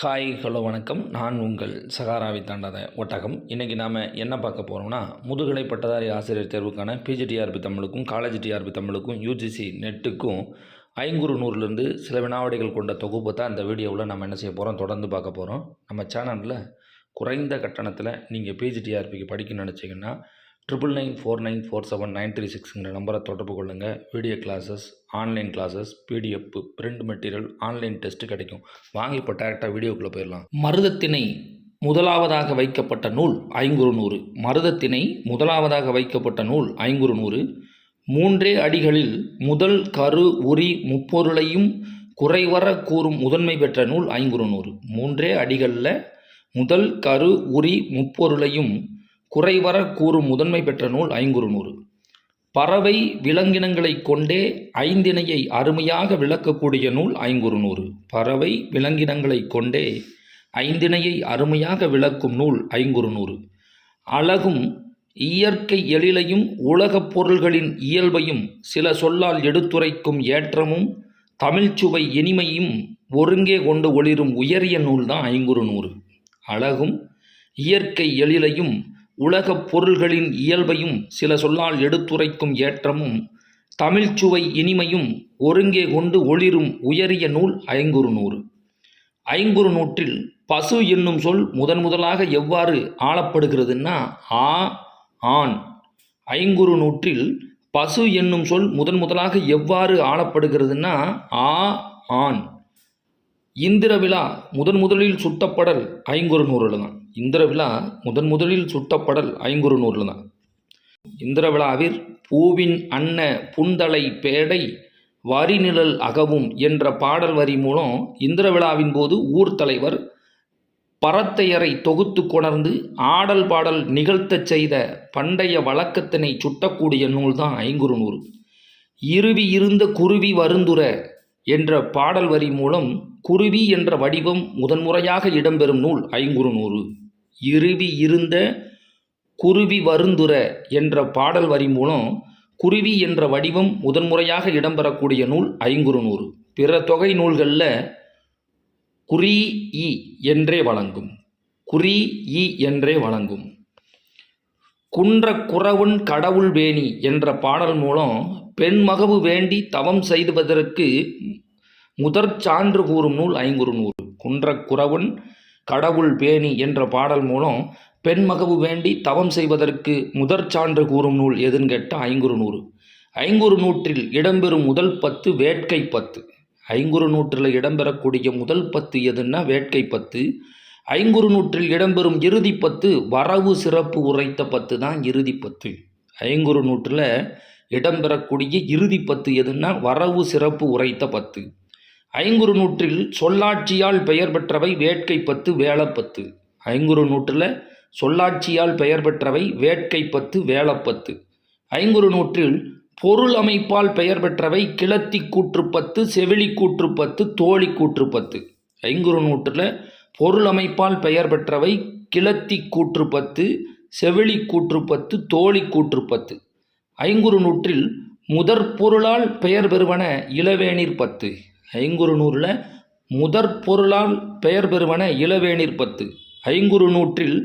Hi hello வணக்கம். நான் உங்கள் சகாராவை தாண்டாத ஒட்டகம். இன்றைக்கி நாம் என்ன பார்க்க போகிறோம்னா முதுகலை பட்டதாரி ஆசிரியர் தேர்வுக்கான பிஜிடிஆர்பி தமிழுக்கும் காலேஜ் டிஆர்பி தமிழுக்கும் யூஜிசி நெட்டுக்கும் ஐங்குறு நூறுலேருந்து சில வினாவடிகள் கொண்ட தொகுப்பு தான் இந்த வீடியோவில் நம்ம என்ன செய்ய போகிறோம் தொடர்ந்து பார்க்க போகிறோம் நம்ம சேனலில் குறைந்த கட்டணத்தில் நீங்கள் பிஜிடிஆர்பிக்கு படிக்கணும்னு நினச்சிங்கன்னா triple nine four nine four seven nine three சிக்ஸுங்கிற நம்பரை தொடர்பு கொள்ளுங்கள் video classes online classes PDF print material online test கிடைக்கும். வாங்கி இப்போ டேரெக்டாக வீடியோக்குள்ளே போயிடலாம். மருதத்திணை முதலாவதாக வைக்கப்பட்ட நூல் ஐங்குறு நூறு. மருதத்திணை முதலாவதாக வைக்கப்பட்ட நூல் ஐங்குறு நூறு. மூன்றே அடிகளில் முதல் கரு உரி முப்பொருளையும் குறைவர கூறும் முதன்மை பெற்ற நூல் ஐங்குறு நூறு. மூன்றே அடிகளில் முதல் கரு உரி முப்பொருளையும் குறைவர கூறும் முதன்மை பெற்ற நூல் ஐங்குறு நூறு. பறவை விலங்கினங்களைக் கொண்டே ஐந்திணையை அருமையாக விளக்கக்கூடிய நூல் ஐங்குறு நூறு. பறவை விலங்கினங்களைக் கொண்டே ஐந்திணையை அருமையாக விளக்கும் நூல் ஐங்குறு நூறு. அழகும் இயற்கை எழிலையும் உலகப் பொருள்களின் இயல்பையும் சில சொல்லால் எடுத்துரைக்கும் ஏற்றமும் தமிழ்ச்சுவை இனிமையும் ஒருங்கே கொண்டு ஒளிரும் உயரிய நூல்தான் ஐங்குறு நூறு. அழகும் இயற்கை எழிலையும் உலகப் பொருள்களின் இயல்பையும் சில சொல்லால் எடுத்துரைக்கும் ஏற்றமும் தமிழ்ச்சுவை இனிமையும் ஒருங்கே கொண்டு ஒளிரும் உயரிய நூல் ஐங்குறு நூறு ஐங்குறு நூற்றில் பசு என்னும் சொல் முதன் முதலாக எவ்வாறு ஆளப்படுகிறதுன்னா ஆ ஆண். ஐங்குறு நூற்றில் பசு என்னும் சொல் முதன் முதலாக எவ்வாறு ஆளப்படுகிறதுன்னா ஆ ஆண். இந்திர விழா முதன் முதலில் சுட்டப்படல் ஐங்குறு நூறில் தான் இந்திர விழா முதன் முதலில் சுட்டப்படல் ஐங்குறு நூறில் தான் இந்திர விழாவில் பூவின் அன்ன புந்தலை பேடை வரிநிழல் அகவும் என்ற பாடல் வரி மூலம் இந்திர விழாவின் போது ஊர் தலைவர் பரத்தையரை தொகுத்து கொணர்ந்து ஆடல் பாடல் நிகழ்த்தச் செய்த பண்டைய வழக்கத்தினை சுட்டக்கூடிய நூல்தான் ஐங்குறு நூறு இருவி இருந்த குருவி வருந்துர என்ற பாடல் வரி மூலம் குருவி என்ற வடிவம் முதன்முறையாக இடம்பெறும் நூல் ஐங்குறு நூறு இருவி இருந்த குருவி வருந்துர என்ற பாடல் வரி மூலம் குருவி என்ற வடிவம் முதன்முறையாக இடம்பெறக்கூடிய நூல் ஐங்குறு நூறு பிற தொகை நூல்களில் குறி இ என்றே வழங்கும். குறி இ என்றே வழங்கும். குன்ற குறவுன் கடவுள் வேணி என்ற பாடல் மூலம் பெண்மகவு வேண்டி தவம் செய்துவதற்கு முதற் சான்று கூறும் நூல் ஐங்குறு நூறு. குன்ற குறவன் கடவுள் பேணி என்ற பாடல் மூலம் பெண்மகவு வேண்டி தவம் செய்வதற்கு முதற் சான்று கூறும் நூல் எதுன்னு கேட்டால் ஐங்குறு நூறு. ஐங்குறு நூற்றில் இடம்பெறும் முதல் பத்து வேட்கை பத்து. ஐங்குறு நூற்றில் இடம்பெறக்கூடிய முதல் பத்து எதுன்னா வேட்கை பத்து. ஐங்குறு நூற்றில் இடம்பெறும் இறுதி பத்து வரவு சிறப்பு உரைத்த பத்து தான் இறுதி பத்து. ஐங்குறு நூற்றில் இடம்பெறக்கூடிய இறுதி பத்து எதுன்னா வரவு சிறப்பு உரைத்த பத்து. ஐங்குறு நூற்றில் சொல்லாட்சியால் பெயர் பெற்றவை வேட்கை பத்து வேளப்பத்து ஐங்குறு நூற்றில் சொல்லாட்சியால் பெயர் பெற்றவை வேட்கை பத்து வேளப்பத்து ஐங்குறு நூற்றில் பொருள் அமைப்பால் பெயர் பெற்றவை கிளத்தி கூற்றுப்பத்து செவிலி கூற்றுப்பத்து தோழி கூற்றுப்பத்து ஐங்குறு நூற்றில் பொருள் அமைப்பால் பெயர் பெற்றவை கிளத்தி கூற்றுப்பத்து செவிலி கூற்றுப்பத்து தோழி கூற்றுப்பத்து ஐங்குறு நூற்றில் முதற் பொருளால் பெயர் பெறுவன இளவேநீர் பத்து. ஐங்குறு நூறில் முதற் பொருளால் பெயர் பெறுவன இளவேநீர் பத்து. ஐங்குறு நூற்றில்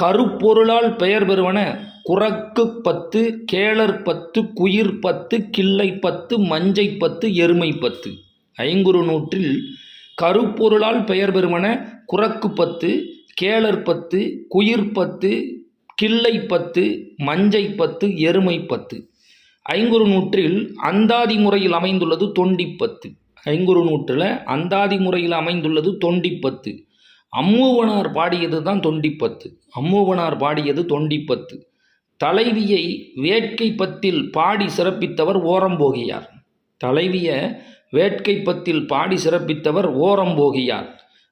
கருப்பொருளால் பெயர் பெறுவன குரக்கு பத்து கேளர் பத்து குயிர் பத்து கிள்ளை பத்து மஞ்சை பத்து எருமை பத்து. ஐங்குறு நூற்றில் கருப்பொருளால் பெயர் பெறுவன குரக்கு பத்து கேளர் பத்து குயிர் பத்து கிள்ளை பத்து மஞ்சை பத்து எருமை பத்து. ஐங்குறு நூற்றில் அந்தாதி முறையில் அமைந்துள்ளது தொண்டிப்பத்து ஐங்குறு நூற்றில் அந்தாதி முறையில் அமைந்துள்ளது தொண்டிப்பத்து அம்மூவனார் பாடியது தான் தொண்டிப்பத்து அம்மூவனார் பாடியது தொண்டிப்பத்து தலைவியை வேட்கை பத்தில் பாடி சிறப்பித்தவர் ஓரம்போகியார். தலைவிய வேட்கை பத்தில் பாடி சிறப்பித்தவர் ஓரம்போகியார்.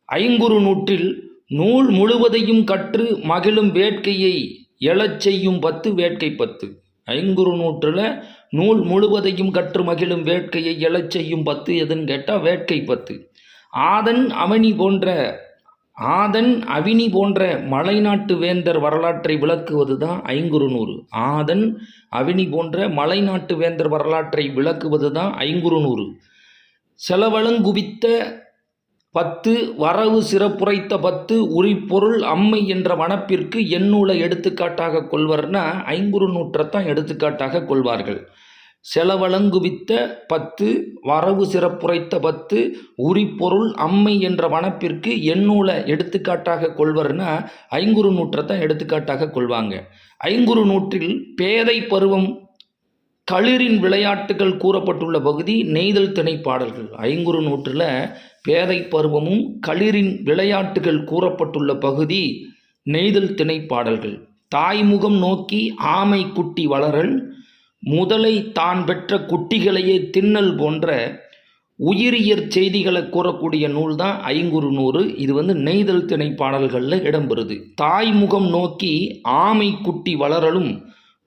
ஐங்குறு நூற்றில் நூல் முழுவதையும் கற்று மகிழும் வேட்கையை எழச் செய்யும் பத்து வேட்கை பத்து. ஐங்குறு நூற்றில் நூல் முழுவதையும் கற்று மகிழும் வேட்கையை எழச் செய்யும் பத்து எதுன்னு கேட்டால் வேட்கை பத்து. ஆதன் அவனி போன்ற ஆதன் அவினி போன்ற மலைநாட்டு வேந்தர் வரலாற்றை விளக்குவது தான் ஐங்குறு நூறு. ஆதன் அவினி போன்ற மலைநாட்டு வேந்தர் வரலாற்றை விளக்குவது தான் ஐங்குறு நூறு. செலவளங்குவித்த பத்து வரவு சிறப்புரைத்த பத்து உரிப்பொருள் அம்மை என்ற வனப்பிற்கு எண்ணூலை எடுத்துக்காட்டாக கொள்வர்னா ஐங்குறு நூற்றைத்தான் எடுத்துக்காட்டாக கொள்வார்கள். செலவழங்குவித்த பத்து வரவு சிறப்புரைத்த பத்து உரிப்பொருள் அம்மை என்ற வனப்பிற்கு எண்ணூலை எடுத்துக்காட்டாக கொள்வர்னா ஐங்குறு நூற்றைத்தான் எடுத்துக்காட்டாக கொள்வாங்க. ஐங்குறு நூற்றில் பேதை பருவம் களிரின் விளையாட்டுகள் கூறப்பட்டுள்ள பகுதி நெய்தல் திணை பாடல்கள் ஐங்குறு நூற்றில் பேதை பருவமும் களிரின் விளையாட்டுகள் கூறப்பட்டுள்ள பகுதி நெய்தல் திணை பாடல்கள் தாய்முகம் நோக்கி ஆமை குட்டி வளரல் முதலை தான் பெற்ற குட்டிகளையே தின்னல் போன்ற உயிரியற் செய்திகளை கூறக்கூடிய நூல் தான் ஐங்குறு நூறு. இது வந்து நெய்தல் திணை பாடல்களில் இடம்பெறுது. தாய்முகம் நோக்கி ஆமை குட்டி வளரலும்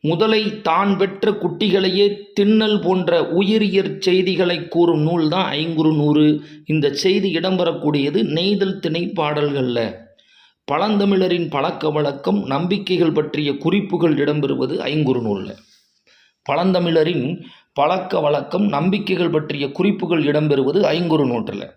முதலை தான் பெற்ற குட்டிகளையே தின்னல் போன்ற உயிரியற் செய்திகளை கூறும் நூல் தான் ஐங்குறு நூறு. இந்த செய்தி இடம்பெறக்கூடியது நெய்தல் திணை பாடல்களில் பழந்தமிழரின் பழக்க வழக்கம் நம்பிக்கைகள் பற்றிய குறிப்புகள் இடம்பெறுவது ஐங்குறு நூலில். பழந்தமிழரின் பழக்க வழக்கம் நம்பிக்கைகள் பற்றிய குறிப்புகள் இடம்பெறுவது ஐங்குறு நூற்றில்.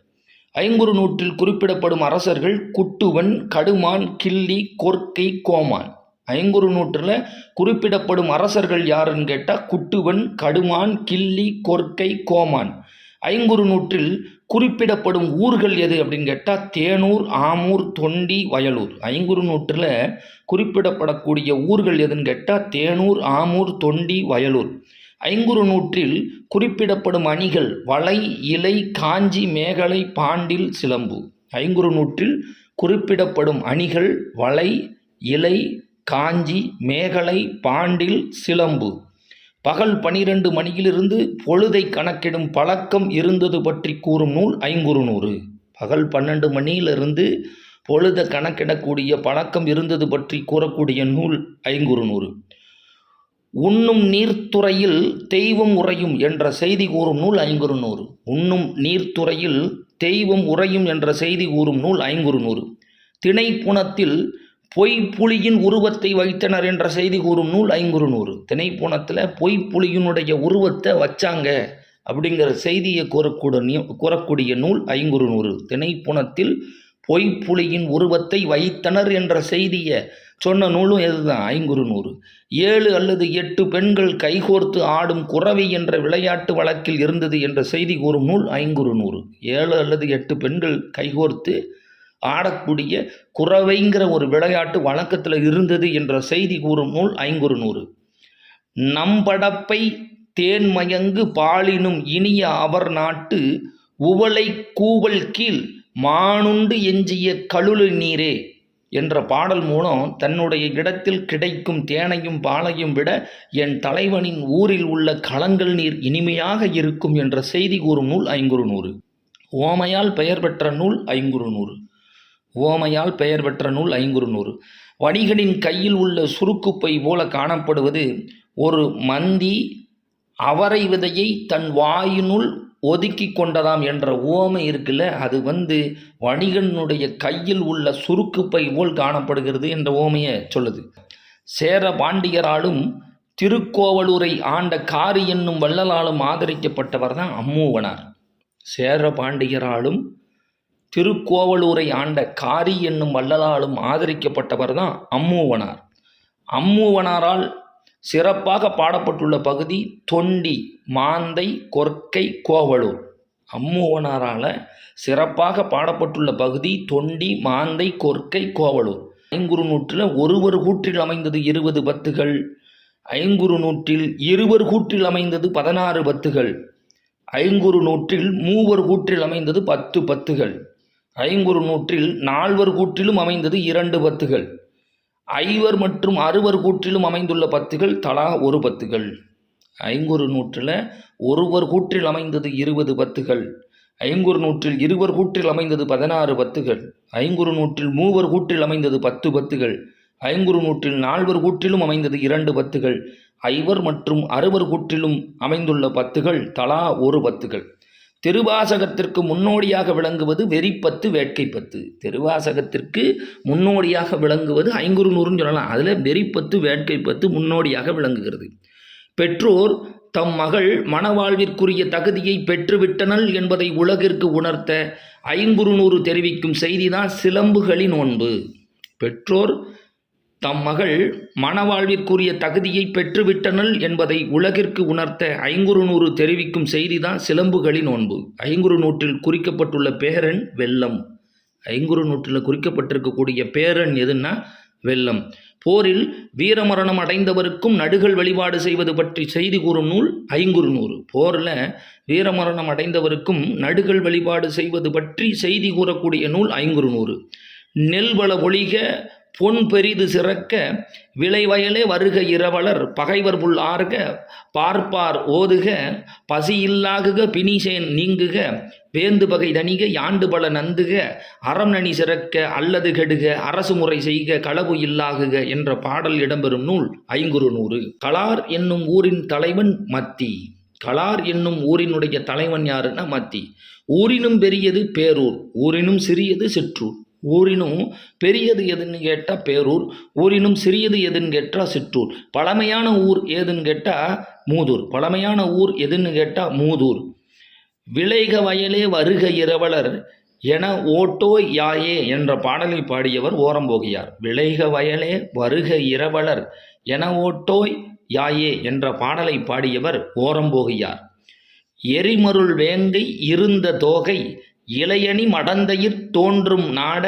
ஐங்குறு நூற்றில் குறிப்பிடப்படும் அரசர்கள் குட்டுவன் கடுமான் கிள்ளி கொர்க்கை கோமான். ஐங்குறு நூற்றில் குறிப்பிடப்படும் அரசர்கள் யாருன்னு கேட்டால் குட்டுவன் கடுமான் கிள்ளி கொர்க்கை கோமான். ஐங்குறு நூற்றில் குறிப்பிடப்படும் ஊர்கள் எது அப்படின்னு கேட்டால் தேனூர் ஆமூர் தொண்டி வயலூர். ஐங்குறு நூற்றில் குறிப்பிடப்படக்கூடிய ஊர்கள் எதுன்னு கேட்டால் தேனூர் ஆமூர் தொண்டி வயலூர். ஐங்குறு நூற்றில் குறிப்பிடப்படும் அணிகள் வளை இலை காஞ்சி மேகலை பாண்டில் சிலம்பு. ஐங்குறு நூற்றில் குறிப்பிடப்படும் அணிகள் வளை இலை காஞ்சி மேகலை பாண்டில் சிலம்பு. பகல் பனிரெண்டு மணியிலிருந்து பொழுதை கணக்கிடும் பழக்கம் இருந்தது பற்றி கூறும் நூல் ஐங்குறுநூறு. பகல் பன்னெண்டு மணியிலிருந்து பொழுதை கணக்கிடக்கூடிய பழக்கம் இருந்தது பற்றி கூறக்கூடிய நூல் ஐங்குறுநூறு. உண்ணும் நீர்த்துறையில் தெய்வம் உறையும் என்ற செய்தி கூறும் நூல் ஐங்குறுநூறு. உண்ணும் நீர்த்துறையில் தெய்வம் உறையும் என்ற செய்தி கூறும் நூல் ஐங்குறுநூறு. திணைப்புணத்தில் பொய்ப்புலியின் உருவத்தை வைத்தனர் என்ற செய்தி கூறும் நூல் ஐங்குறு நூறு. திணைப்புணத்தில் பொய்ப்புலியினுடைய உருவத்தை வச்சாங்க அப்படிங்கிற செய்தியை கூறக்கூடிய கூறக்கூடிய நூல் ஐங்குறு நூறு. திணைப்புணத்தில் பொய்ப்புலியின் உருவத்தை வைத்தனர் என்ற செய்தியை சொன்ன நூலும் எதுதான்? ஐங்குறு நூறு. ஏழு அல்லது எட்டு பெண்கள் கைகோர்த்து ஆடும் குறவி என்ற விளையாட்டு வழக்கில் இருந்தது என்ற செய்தி கூறும் நூல் ஐங்குறு நூறு. ஏழு அல்லது எட்டு பெண்கள் கைகோர்த்து ஆடக்கூடிய குறவைங்கிற ஒரு விளையாட்டு வழக்கத்தில் இருந்தது என்ற செய்தி கூறும் நூல் ஐங்குறு நூறு. நம்படப்பை தேன்மயங்கு பாலினும் இனிய அவர் நாட்டு உவளை கூவல் கீழ் மானுண்டு எஞ்சிய கழுளு நீரே என்ற பாடல் மூலம் தன்னுடைய இடத்தில் கிடைக்கும் தேனையும் பாலையும் விட என் தலைவனின் ஊரில் உள்ள களங்கள் நீர் இனிமையாக இருக்கும் என்ற செய்தி கூறும் நூல் ஐங்குறு நூறு. ஓமையால் பெயர் பெற்ற நூல் ஐங்குறு நூறு. ஓமையால் பெயர் பெற்ற நூல் ஐங்குறுநூறு வணிகனின் கையில் உள்ள சுருக்குப்பை போல காணப்படுவது ஒரு மந்தி அவரை விதையை தன் வாயினுள் ஒதுக்கி கொண்டதாம் என்ற ஓமை இருக்குல்ல அது வந்து வணிகனுடைய கையில் உள்ள சுருக்குப்பை போல் காணப்படுகிறது என்ற ஓமையை சொல்லுது. சேர பாண்டியராலும் திருக்கோவலூரை ஆண்ட காரி என்னும் வள்ளலாலும் ஆதரிக்கப்பட்டவர் தான் அம்மூவனார். சேர பாண்டியராலும் திருக்கோவலூரை ஆண்ட காரி என்னும் வள்ளலாலும் ஆதரிக்கப்பட்டவர் தான் அம்மூவனார். அம்மூவனாரால் சிறப்பாக பாடப்பட்டுள்ள பகுதி தொண்டி மாந்தை கொர்க்கை கோவலூர். அம்மூவனாரால் சிறப்பாக பாடப்பட்டுள்ள பகுதி தொண்டி மாந்தை கொர்க்கை கோவலூர். ஐங்குறு நூற்றில் ஒருவர் கூற்றில் அமைந்தது இருபது பத்துகள். ஐங்குறு நூற்றில் இருவர் கூற்றில் அமைந்தது பதினாறு பத்துகள். ஐங்குறு நூற்றில் மூவர் கூற்றில் அமைந்தது பத்து பத்துகள். ஐங்குறு நூற்றில் நால்வர் கூற்றிலும் அமைந்தது இரண்டு பத்துகள். ஐவர் மற்றும் அறுவர் கூற்றிலும் அமைந்துள்ள பத்துகள் தலா ஒரு பத்துகள். ஐங்குறு நூற்றில் ஒருவர் கூற்றில் அமைந்தது இருபது பத்துகள். ஐங்குறு நூற்றில் இருவர் கூற்றில் அமைந்தது பதினாறு பத்துகள். ஐங்குறு நூற்றில் மூவர் கூற்றில் அமைந்தது பத்து பத்துகள். ஐங்குறு நூற்றில் நால்வர் கூற்றிலும் அமைந்தது இரண்டு பத்துகள். ஐவர் மற்றும் அறுவர் கூற்றிலும் அமைந்துள்ள பத்துகள் தலா ஒரு பத்துகள். திருவாசகத்திற்கு முன்னோடியாக விளங்குவது வெறிப்பத்து வேட்கைப்பத்து. திருவாசகத்திற்கு முன்னோடியாக விளங்குவது ஐங்குறு நூறுன்னு சொல்லலாம். அதில் வெறிப்பத்து வேட்கைப்பத்து முன்னோடியாக விளங்குகிறது. பெற்றோர் தம் மகள் மணவாழ்விற்குரிய தகுதியை பெற்றுவிட்டனள் என்பதை உலகிற்கு உணர்த்த ஐங்குறுநூறு தெரிவிக்கும் செய்திதான் சிலம்புகளின் ஒன்பு. பெற்றோர் தம் மகள் மணவாழ்விற்குரிய தகுதியை பெற்றுவிட்டனள் என்பதை உலகிற்கு உணர்த்த ஐங்குறுநூறு தெரிவிக்கும் செய்திதான் சிலம்புகளின் நோன்பு. ஐங்குறு நூற்றில் குறிக்கப்பட்டுள்ள பேரன் வெள்ளம். ஐங்குறு நூற்றில் குறிக்கப்பட்டிருக்கக்கூடிய பேரன் எதுன்னா வெள்ளம். போரில் வீரமரணம் அடைந்தவருக்கும் நடுகள் வழிபாடு செய்வது பற்றி செய்தி கூறும் நூல் ஐங்குறு நூறு போரில் வீரமரணம் அடைந்தவருக்கும் நடுகள் வழிபாடு செய்வது பற்றி செய்தி கூறக்கூடிய நூல் ஐங்குறு நூறு நெல்வள ஒழிக பொன் பெரிது சிறக்க விளைவயலே வருக இரவலர். பகைவர் புல் ஆர்க பார்ப்பார் ஓதுக பசியில்லாகுக பினிசேன் நீங்குக வேந்து பகை தணிக யாண்டு பல நந்துக அறம் நனி சிறக்க அல்லது கெடுக அரசு முறை செய்க களவு இல்லாகுக என்ற பாடல் இடம்பெறும் நூல் ஐங்குறு நூறு. கலார் என்னும் ஊரின் தலைவன் மத்தி. கலார் என்னும் ஊரினுடைய தலைவன் யாருன்னா மத்தி. ஊரினும் பெரியது பேரூர் ஊரினும் சிறியது சிற்றூர். ஊரினும் பெரியது எதுன்னு கேட்டால் பேரூர் ஊரினும் சிறியது எதுன்னு கேட்டால் சிற்றூர். பழமையான ஊர் ஏதுன்னு கேட்டால் மூதூர். பழமையான ஊர் எதுன்னு கேட்டால் மூதூர். விளைக வயலே வருக இரவலர் என ஓட்டோ யாயே என்ற பாடலை பாடியவர் ஓரம்போகியார் விளைக வயலே வருக இரவலர் என ஓட்டோய் யாயே என்ற பாடலை பாடியவர் ஓரம்போகியார் எரிமருள் வேங்கை இருந்த தோகை இளையணி மடந்தையிற் தோன்றும் நாட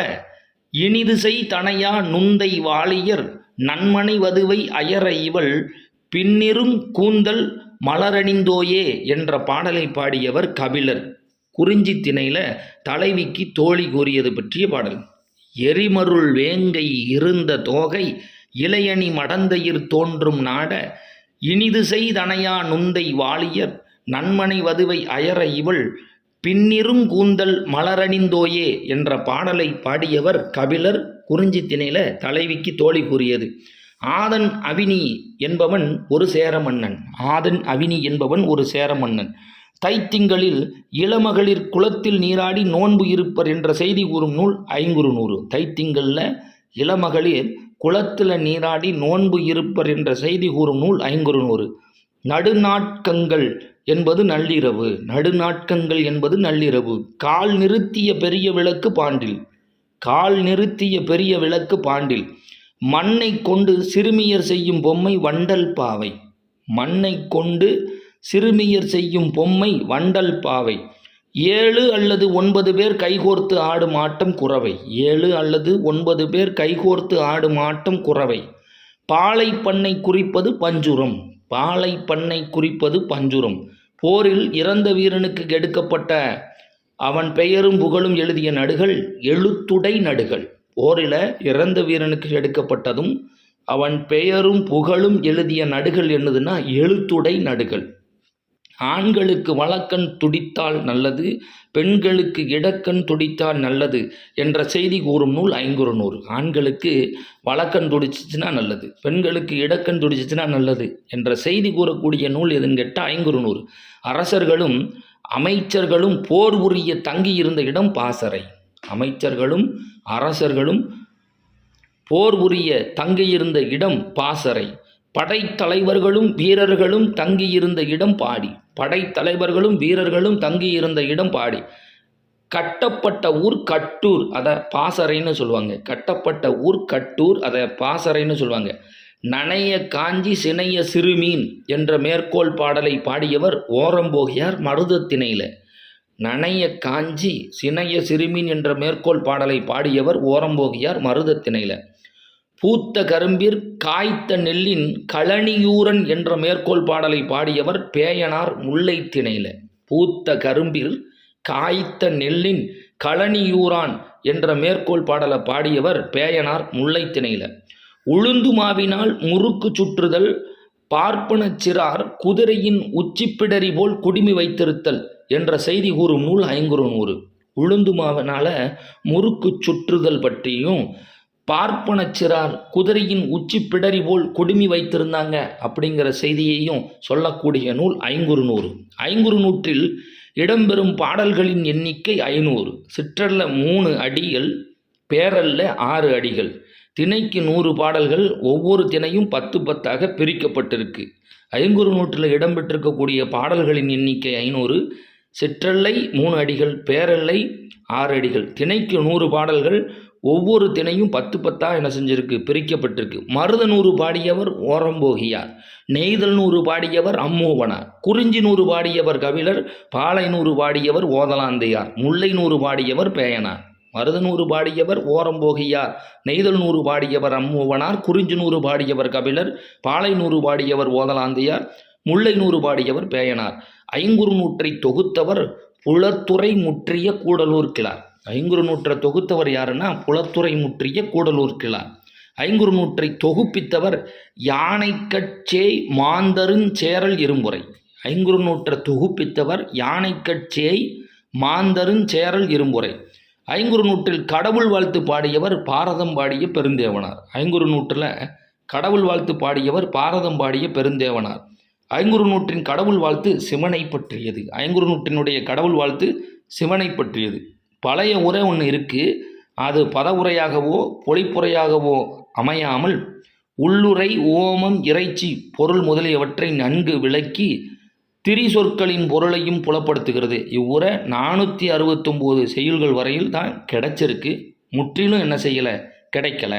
இனிதுசை தனையா நுந்தை வாளியர் நன்மனை வதுவை அயற இவள் பின்னிரும் கூந்தல் மலரணிந்தோயே என்ற பாடலை பாடியவர் கபிலர். குறிஞ்சி திணையில தலைவிக்கு தோழி கூறியது பற்றிய பாடல். எரிமருள் வேங்கை இருந்த தோகை இளையணி மடந்தையிற் தோன்றும் நாட இனிது செய்தனையா நுந்தை வாளியர் நன்மனை வதுவை அயற இவள் பின்னிரும் கூந்தல் மலரணிந்தோயே என்ற பாடலை பாடியவர் கபிலர் குறிஞ்சி திணையில தலைவிக்கு தோழி கூறியது. ஆதன் அவினி என்பவன் ஒரு சேர மன்னன் ஆதன் அவினி என்பவன் ஒரு சேர மன்னன் தைத்திங்களில் இளமகளிர் குளத்தில் நீராடி நோன்பு இருப்பர் என்ற செய்தி கூறும் நூல் ஐங்குறு நூறு. தைத்திங்களில் இளமகளிர் குளத்தில் நீராடி நோன்பு இருப்பர் என்ற செய்தி கூறும் நூல் ஐங்குறு நூறு. நடுநாட்கங்கள் என்பது நள்ளிரவு நடுநாட்கங்கள் என்பது நள்ளிரவு. கால் நிறுத்திய பெரிய விளக்கு பாண்டில் கால் நிறுத்திய பெரிய விளக்கு பாண்டில். மண்ணை கொண்டு சிறுமியர் செய்யும் பொம்மை வண்டல் பாவை. மண்ணை கொண்டு சிறுமியர் செய்யும் பொம்மை வண்டல் பாவை. ஏழு அல்லது ஒன்பது பேர் கைகோர்த்து ஆடும் ஆட்டம் குறவை. ஏழு அல்லது ஒன்பது பேர் கைகோர்த்து ஆடும் ஆட்டம் குறவை. பாலை பண்ணை குறிப்பது பஞ்சுரம். பாலை பண்ணை குறிப்பது பஞ்சுரம். போரில் இறந்த வீரனுக்கு எடுக்கப்பட்ட அவன் பெயரும் புகழும் எழுதிய நடுகள் எழுத்துடை நடுகள். போரில் இறந்த வீரனுக்கு எடுக்கப்பட்டதும் அவன் பெயரும் புகழும் எழுதிய நடுகள் என்னதுன்னா எழுத்துடை நடுகள். ஆண்களுக்கு வழக்கண் துடித்தால் நல்லது பெண்களுக்கு இடக்கண் துடித்தால் நல்லது என்ற செய்தி கூறும் நூல் ஐங்குறு நூறு. ஆண்களுக்கு வழக்கண் துடிச்சிச்சுன்னா நல்லது பெண்களுக்கு இடக்கண் துடிச்சிச்சுன்னா நல்லது என்ற செய்தி கூறக்கூடிய நூல் எதுன்னு கேட்டால் ஐங்குறு நூறு. அரசர்களும் அமைச்சர்களும் போர் உரிய தங்கியிருந்த இடம் பாசறை. அமைச்சர்களும் அரசர்களும் போர் உரிய தங்கியிருந்த இடம் பாசறை. படைத்தலைவர்களும் வீரர்களும் தங்கியிருந்த இடம் பாடி. படைத்தலைவர்களும் வீரர்களும் தங்கியிருந்த இடம் பாடி. கட்டப்பட்ட ஊர் கட்டூர் அதை பாசறைன்னு சொல்லுவாங்க. கட்டப்பட்ட ஊர் கட்டூர் அதை பாசறைன்னு சொல்லுவாங்க. நனைய காஞ்சி சினைய சிறுமீன் என்ற மேற்கோள் பாடலை பாடியவர் ஓரம்போகியார் மருதத்திணையில். நனைய காஞ்சி சினைய சிறுமீன் என்ற மேற்கோள் பாடலை பாடியவர் ஓரம்போகியார் மருதத்திணையில். பூத்த கரும்பிற் காய்த்த நெல்லின் களனியூரன் என்ற மேற்கோள் பாடலை பாடியவர் பேயனார் முல்லைத்திணையில் பூத்த கரும்பில் காய்த்த நெல்லின் களனியூரான் என்ற மேற்கோள் பாடலை பாடியவர் பேயனார் முல்லைத்திணையில உளுந்து மாவினால் முறுக்கு சுற்றுதல் பார்ப்பனச் சிறார் குதிரையின் உச்சிப்பிடரி போல் குடுமி வைத்திருத்தல் என்ற செய்தி கூறும் நூல் ஐங்குறு நூறு உளுந்து மாவினால முறுக்கு சுற்றுதல் பற்றியும் பார்ப்பனச்சிறார் குதிரையின் உச்சி பிடரி போல் கொடுமி வைத்திருந்தாங்க அப்படிங்கிற செய்தியையும் சொல்லக்கூடிய நூல் ஐங்குறு நூறு. ஐங்குறு நூற்றில் இடம்பெறும் பாடல்களின் எண்ணிக்கை ஐநூறு. சிற்றல்ல மூணு அடிகள் பேரல்ல ஆறு அடிகள். திணைக்கு நூறு பாடல்கள் ஒவ்வொரு திணையும் பத்து பத்தாக பிரிக்கப்பட்டிருக்கு. ஐங்குறு நூற்றில் இடம்பெற்றிருக்கக்கூடிய பாடல்களின் எண்ணிக்கை ஐநூறு. சிற்றல்லை மூணு அடிகள் பேரல்லை ஆறு அடிகள். திணைக்கு நூறு பாடல்கள் ஒவ்வொரு திணையும் பத்து பத்தாக என்ன செஞ்சிருக்கு பிரிக்கப்பட்டிருக்கு மருத நூறு பாடியவர் ஓரம்போகியார் நெய்தல் நூறு பாடியவர் அம்மோவனார் குறிஞ்சி நூறு பாடியவர் கவிழர் பாலை நூறு பாடியவர் ஓதலாந்தையார் முல்லை நூறு பாடியவர் பேயனார் மருதநூறு பாடியவர் ஓரம்போகியார் நெய்தல் நூறு பாடியவர் அம்மூவனார் குறிஞ்சி நூறு பாடியவர் கபிலர் பாலை நூறு பாடியவர் ஓதலாந்தையார் முல்லை நூறு பாடியவர் பேயனார் ஐங்குறு நூற்றை தொகுத்தவர் புலத்துறை முற்றிய கூடலூர் கிளார் ஐங்குறு நூற்றை தொகுத்தவர் யாருன்னா குளத்துறை முற்றிய கூடலூர் கிழார் ஐங்குறு நூற்றை தொகுப்பித்தவர் யானைக்கட்சே மாந்தருஞ் சேரல் இரும்புரை. ஐங்குறு நூற்றை தொகுப்பித்தவர் யானைக்கட்சேய் மாந்தருஞ் சேரல் இரும்புரை. ஐங்குறு நூற்றில் கடவுள் வாழ்த்து பாடியவர் பாரதம் பாடிய பெருந்தேவனார். ஐங்குறு நூற்றில் கடவுள் வாழ்த்து பாடியவர் பாரதம் பாடிய பெருந்தேவனார். ஐங்குறு நூற்றின் கடவுள் வாழ்த்து சிவனை பற்றியது. ஐங்குறு நூற்றினுடைய கடவுள் வாழ்த்து சிவனை பற்றியது. பழைய உரை ஒன்று இருக்குது அது பதவுரையாகவோ பொழிப்புரையாகவோ அமையாமல் உள்ளுரை ஓமம் இறைச்சி பொருள் முதலியவற்றை நன்கு விளக்கி திரிசொற்களின் பொருளையும் புலப்படுத்துகிறது. இவ்வுரை நானூற்றி அறுபத்தொம்போது செய்யுள்கள் வரையில் தான் கிடைச்சிருக்கு. முற்றிலும் என்ன செய்யலை? கிடைக்கல.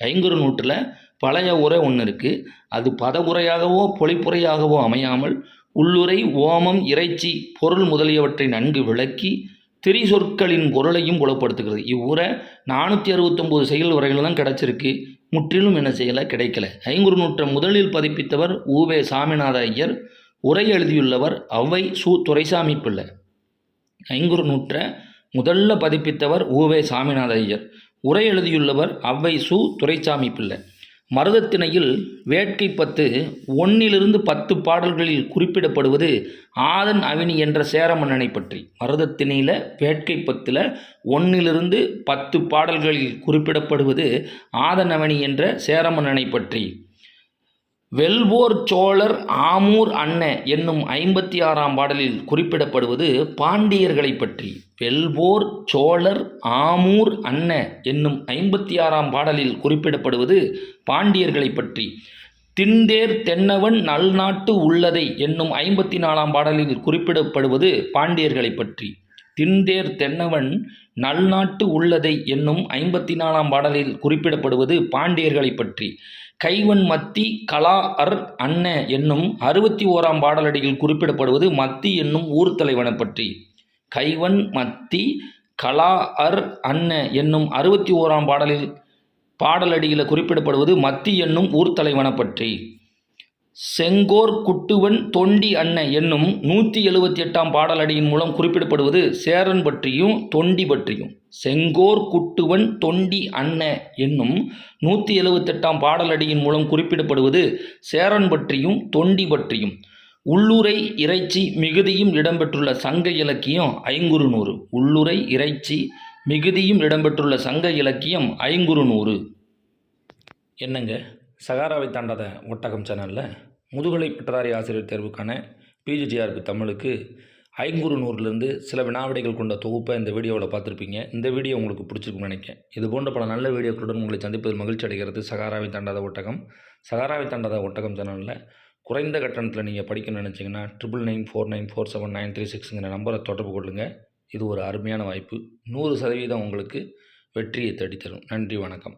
ஐங்குறு நூற்றில் பழைய உரை ஒன்று இருக்குது அது பதவுரையாகவோ பொழிப்புரையாகவோ அமையாமல் உள்ளுரை ஓமம் இறைச்சி பொருள் முதலியவற்றை நன்கு விளக்கி திரிசொற்களின் பொருளையும் புலப்படுத்துகிறது. இவ்வுரை நானூற்றி அறுபத்தொம்போது செயல் உரைகள் தான் கிடச்சிருக்கு. முற்றிலும் என்ன செய்யலை? கிடைக்கல. ஐங்குறு நூற்றை முதலில் பதிப்பித்தவர் ஊவே சாமிநாத ஐயர் உரை எழுதியுள்ளவர் அவ்வை சு துரைசாமி பிள்ளை. ஐங்குறு நூற்றை முதல்ல பதிப்பித்தவர் ஊவே சாமிநாத ஐயர் உரை எழுதியுள்ளவர் அவ்வை சு துரைசாமி பிள்ளை. மருதத்திணையில் வேட்கை பத்து ஒன்னிலிருந்து பத்து பாடல்களில் குறிப்பிடப்படுவது ஆதன் அவினி என்ற சேர மன்னனை பற்றி. மருதத்திணையில் வேட்கை பத்தில் ஒன்னிலிருந்து பத்து பாடல்களில் குறிப்பிடப்படுவது ஆதன் அவனி என்ற சேர மன்னனை பற்றி. வெல்வோர் சோழர் ஆமூர் அன்ன என்னும் ஐம்பத்தி ஆறாம் பாடலில் குறிப்பிடப்படுவது பாண்டியர்களை பற்றி. வெல்வோர் சோழர் ஆமூர் அன்ன என்னும் ஐம்பத்தி ஆறாம் பாடலில் குறிப்பிடப்படுவது பாண்டியர்களை பற்றி. திண்டேர் தென்னவன் நல்நாட்டு உள்ளதை என்னும் ஐம்பத்தி நாலாம் பாடலில் குறிப்பிடப்படுவது பாண்டியர்களை பற்றி. திண்டேர் தென்னவன் நல்நாட்டு உள்ளதை என்னும் ஐம்பத்தி நாலாம் பாடலில் குறிப்பிடப்படுவது பாண்டியர்களை பற்றி. கைவன் மத்தி கலா அர் அன்ன என்னும் அறுபத்தி ஓராம் பாடலடியில் குறிப்பிடப்படுவது மத்தி என்னும் ஊர் தலைவனை பற்றி. கைவன் மத்தி கலா அர் அன்ன என்னும் அறுபத்தி ஓராம் பாடலில் பாடலடியில் குறிப்பிடப்படுவது மத்தி என்னும் ஊர் தலைவனை பற்றி. செங்கோர் குட்டுவன் தொண்டி அன்ன என்னும் நூற்றி எழுபத்தி எட்டாம் பாடலடியின் மூலம் குறிப்பிடப்படுவது சேரன் பற்றியும் தொண்டி பற்றியும். செங்கோர் குட்டுவன் தொண்டி அன்ன என்னும் நூற்றி எழுபத்தெட்டாம் பாடலடியின் மூலம் குறிப்பிடப்படுவது சேரன் பற்றியும் தொண்டி பற்றியும். உள்ளுரை இறைச்சி மிகுதியும் இடம்பெற்றுள்ள சங்க இலக்கியம் ஐங்குறு நூறு உள்ளுரை இறைச்சி மிகுதியும் இடம்பெற்றுள்ள சங்க இலக்கியம் ஐங்குறு நூறு என்னங்க? சகாராவை தாண்டாத ஒட்டகம் சேனலில் முதுகலை பட்டதாரி ஆசிரியர் தேர்வுக்கான பிஜிடிஆர்பி தமிழுக்கு ஐங்குறு நூறுலேருந்து சில வினாவிடைகள் கொண்ட தொகுப்பை இந்த வீடியோவில் பார்த்துருப்பீங்க. இந்த வீடியோ உங்களுக்கு பிடிச்சிருக்குன்னு நினைக்கிறேன். இது போன்ற பல நல்ல வீடியோக்களுடன் உங்களை சந்திப்பதில் மகிழ்ச்சி அடைகிறது சகாராவை தாண்டாத ஒட்டகம். சகாராவை தாண்டாத ஒட்டகம் சேனலில் குறைந்த கட்டணத்தில் நீங்கள் படிக்கணும்னு நினச்சிங்கன்னா triple nine four nine four seven nine three சிக்ஸுங்கிற நம்பரை தொடர்பு கொள்ளுங்கள் இது ஒரு அருமையான வாய்ப்பு. நூறு சதவீதம் உங்களுக்கு வெற்றியை தேடித்தரும். நன்றி வணக்கம்.